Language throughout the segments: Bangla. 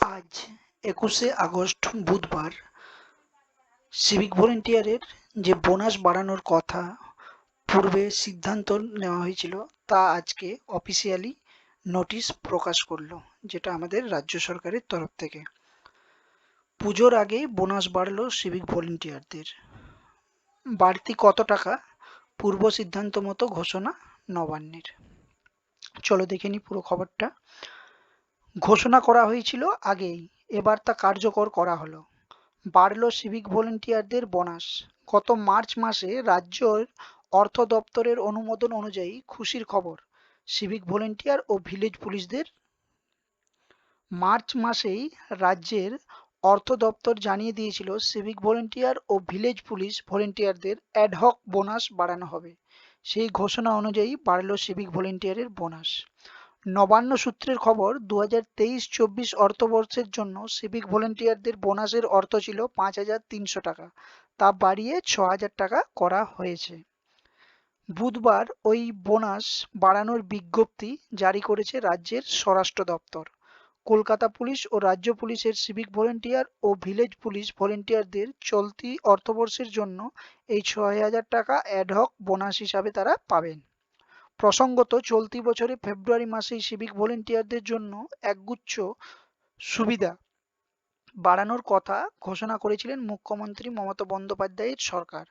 আজ একুশে আগস্ট, বুধবার সিভিক ভলেন্টিয়ারের যে বোনাস বাড়ানোর কথা পূর্বে সিদ্ধান্ত নেওয়া হয়েছিল, তা আজকে অফিসিয়ালি নোটিশ প্রকাশ করল, যেটা আমাদের রাজ্য সরকারের তরফ থেকে। পুজোর আগে বোনাস বাড়লো সিভিক ভলেন্টিয়ারদের বাড়তি কত টাকা? পূর্ব সিদ্ধান্ত মতো ঘোষণা নবান্নের। চলো দেখে নি পুরো খবরটা। ঘোষণা করা হয়েছিল আগেই। এবার তা কার্যকর করা হলো। বাড়ল সিভিক ভলেন্টিয়ারদের বোনাস। গত মার্চ মাসে রাজ্যের অর্থ দপ্তরের অনুমোদন অনুযায়ী খুশির খবর সিভিক ভলেন্টিয়ার ও ভিলেজ পুলিশদের। মার্চ মাসেই রাজ্যের অর্থ দপ্তর জানিয়ে দিয়েছিল সিভিক ভলেন্টিয়ার ও ভিলেজ পুলিশ ভলেন্টিয়ারদের অ্যাডহক বোনাস বাড়ানো হবে। সেই ঘোষণা অনুযায়ী বাড়ল সিভিক ভলেন্টিয়ারের বোনাস। নবান্ন সূত্রের খবর দু হাজার তেইশ চব্বিশ অর্থবর্ষের জন্য সিভিক ভলেন্টিয়ারদের বোনাসের অর্থ ছিল পাঁচ হাজার তিনশো টাকা। তা বাড়িয়ে ছ হাজার টাকা করা হয়েছে। বুধবার ওই বোনাস বাড়ানোর বিজ্ঞপ্তি জারি করেছে রাজ্যের স্বরাষ্ট্র দপ্তর। কলকাতা পুলিশ ও রাজ্য পুলিশের সিভিক ভলেন্টিয়ার ও ভিলেজ পুলিশ ভলেন্টিয়ারদের চলতি অর্থবর্ষের জন্য এই ছয় হাজার টাকা অ্যাডহক বোনাস হিসাবে তারা পাবেন। প্রসঙ্গত, চলতি বছরে ফেব্রুয়ারি মাসেই সিভিক ভলেন্টিয়ারদের জন্য একগুচ্ছ সুবিধা বাড়ানোর কথা ঘোষণা করেছিলেন মুখ্যমন্ত্রী মমতা বন্দ্যোপাধ্যায়ের সরকার।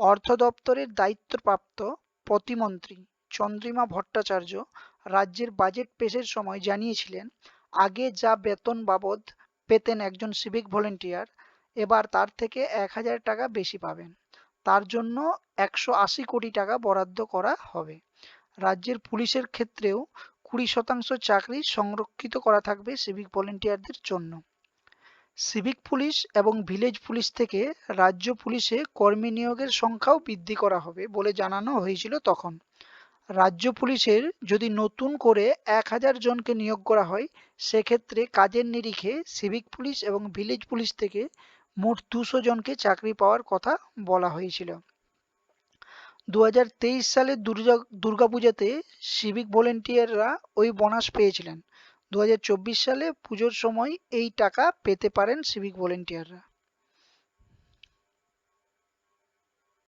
অর্থ দপ্তরের দায়িত্বপ্রাপ্ত প্রতিমন্ত্রী চন্দ্রিমা ভট্টাচার্য রাজ্যের বাজেট পেশের সময় জানিয়েছিলেন, আগে যা বেতন বাবদ পেতেন একজন সিভিক ভলেন্টিয়ার এবার তার থেকে এক হাজার টাকা বেশি পাবেন। তার জন্য একশো আশি কোটি টাকা বরাদ্দ করা হবে। রাজ্যের পুলিশের ক্ষেত্রেও কুড়ি শতাংশ চাকরি সংরক্ষিত করা থাকবে সিভিক ভলেন্টিয়ারদের জন্য। সিভিক পুলিশ এবং ভিলেজ পুলিশ থেকে রাজ্য পুলিশে কর্মী নিয়োগের সংখ্যাও বৃদ্ধি করা হবে বলে জানানো হয়েছিল তখন। রাজ্য পুলিশের যদি নতুন করে এক হাজার জনকে নিয়োগ করা হয়, সেক্ষেত্রে কাজের নিরিখে সিভিক পুলিশ এবং ভিলেজ পুলিশ থেকে মোট দুশো জনকে চাকরি পাওয়ার কথা বলা হয়েছিল। দু হাজার তেইশ সালে দুর্গা, দুর্গাপূজাতে সিভিক ভলেন্টিয়াররা ওই বোনাস পেয়েছিলেন। দু হাজার চব্বিশ সালে পুজোর সময় এই টাকা পেতে পারেন সিভিক ভলেন্টিয়াররা